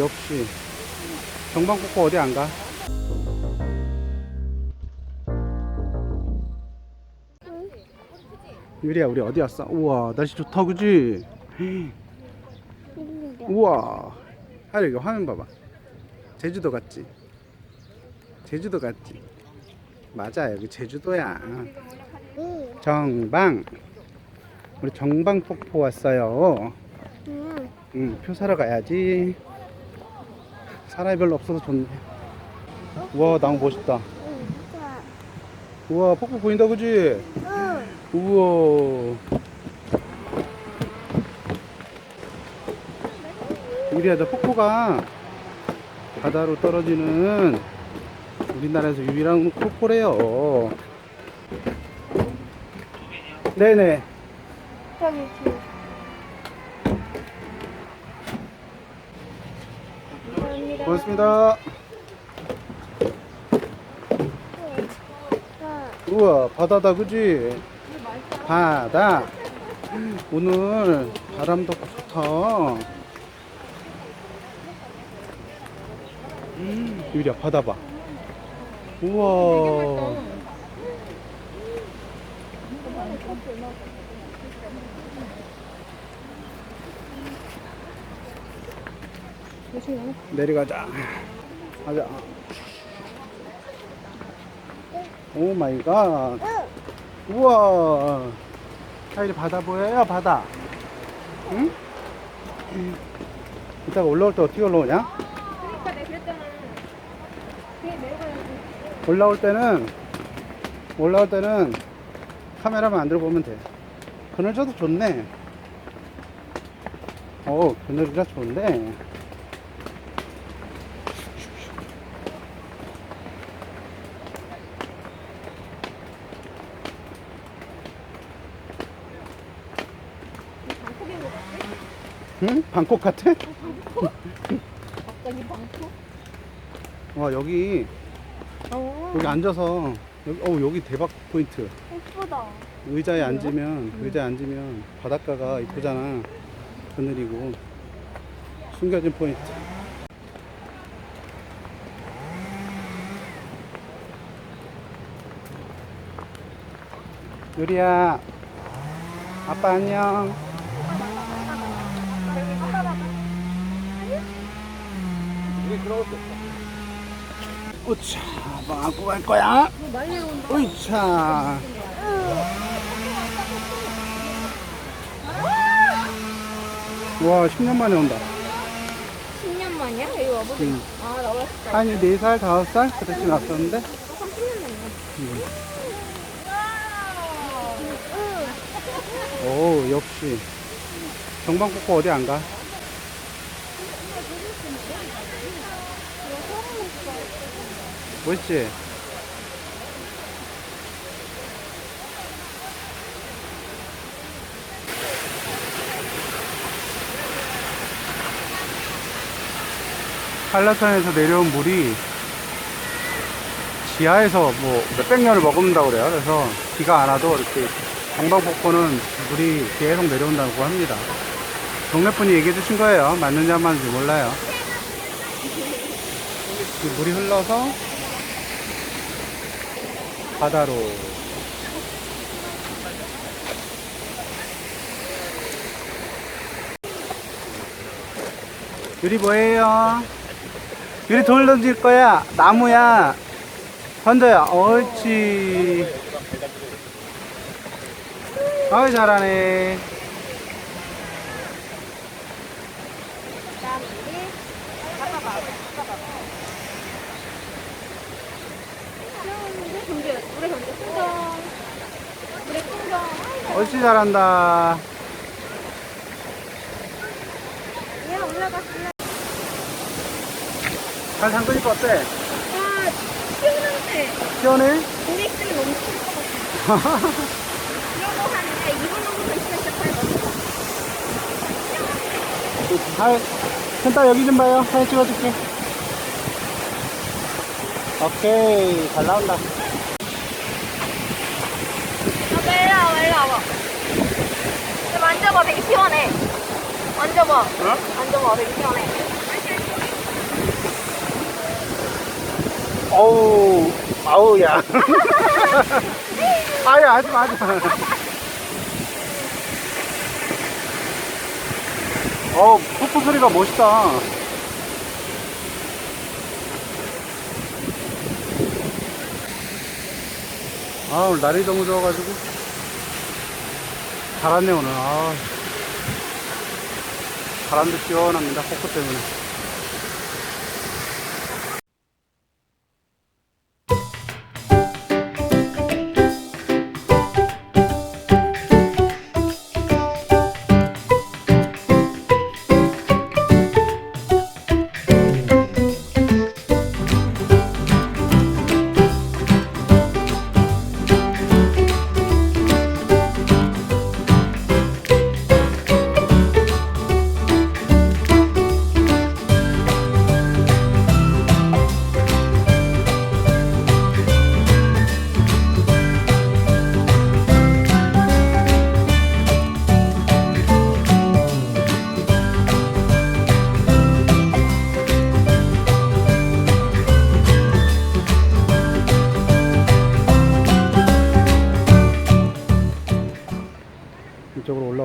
역시 정방폭포 어디 안 가? 유리야 우리 어디 왔어? 우와 날씨 좋다 그지? 우와 하루 이거 화면 봐봐 제주도 같지? 제주도 같지? 맞아 여기 제주도야 응. 정방 우리 정방폭포 왔어요 응. 응, 표 사러 가야지. 사람이 별로 없어서 좋네. 우와, 나무 멋있다. 우와, 폭포 보인다, 그지? 응. 우와. 유리야, 저 폭포가 바다로 떨어지는 우리나라에서 유일한 폭포래요. 네네. 저기 뒤에. 감사합니다. 고맙습니다. 자, 우와 바다다 그지? 바다 오늘 바람도 좋다 음, 유리야 바다 봐 우와 내려가자 가자 오 마이 갓 응. 우와 하이리 바다 보여요 바다 응? 이따가 올라올 때 어떻게 올라오냐? 그러니까 내가 그랬잖아. 그게 내려가야지. 올라올 때는 올라올 때는 카메라만 안 들고 오면 돼 그늘져도 좋네 어 그늘이라 좋은데 방콕인 것 같아? 응? 방콕 같아? 갑자기 방콕? 와 여기 어. 여기 앉아서 여기, 어 여기 대박 포인트 예쁘다. 의자에 앉으면 의자에 앉으면 바닷가가 이쁘잖아 그늘이고 숨겨진 포인트 유리야 아빠 안녕 오차 뭐 안고 갈 거야? 많이 내려온다. 으이차 와 10년 만에 온다 10년 만이야? 여기 와보자. 응. 아, 나 어렸을 때. 한이 4살 5살 그때쯤 왔었는데 30년 됐네. 오 역시 정방폭포 어디 안 가? 멋있지? 한라산에서 내려온 물이 지하에서 뭐 몇백 년을 머금는다고 그래요. 그래서 비가 안 와도 이렇게 정방폭포는 물이 계속 내려온다고 합니다. 동네 분이 얘기해 주신 거예요. 맞는지 안 맞는지 몰라요. 그 물이 흘러서 바다로 유리 뭐예요? 유리 돌 던질 거야. 나무야. 던져요. 옳지. 아유 잘하네. 그다음 이게 잠깐만. 잠깐만. 귀여운데? 던져. 물에 던져. 풍경. 물에 풍경. 아이고. 옳지 잘한다. 얘 올라갔을래. 잘 잠그니까 어때? 아, 시원한데. 시원해? 물에 있으면 너무 추울 것 같아. 이러고 한 2분 정도 진짜 잘 먹어. 잘, 센터 여기 좀 봐요. 사진 찍어줄게. 오케이, 잘 나온다. 앉아봐 되게 시원해. 앉아봐 응? 앉아봐 되게 시원해. 어우 아우 야. 아야 하지마 하지마. 어우 푸푸 소리가 멋있다. 아 오늘 날이 너무 좋아가지고. 잘 왔네, 오늘. 아. 바람도 시원합니다, 폭포 때문에.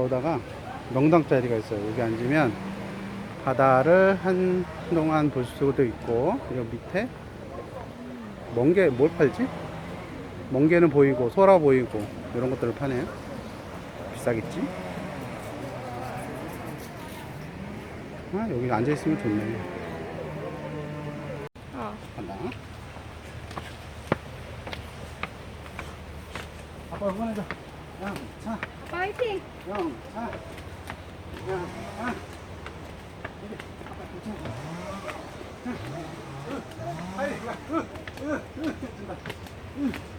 올라오다가 명당 자리가 있어요. 여기 앉으면 바다를 한동안 볼 수도 있고, 여기 밑에 멍게 뭘 팔지? 멍게는 보이고, 소라 보이고, 이런 것들을 파네요. 비싸겠지? 아, 여기 앉아있으면 좋네. 어. 간다. 아빠 응원해줘. 야. 자, 으, 아이, 야, 으, 으, 으, 준다. 으, 으, 으.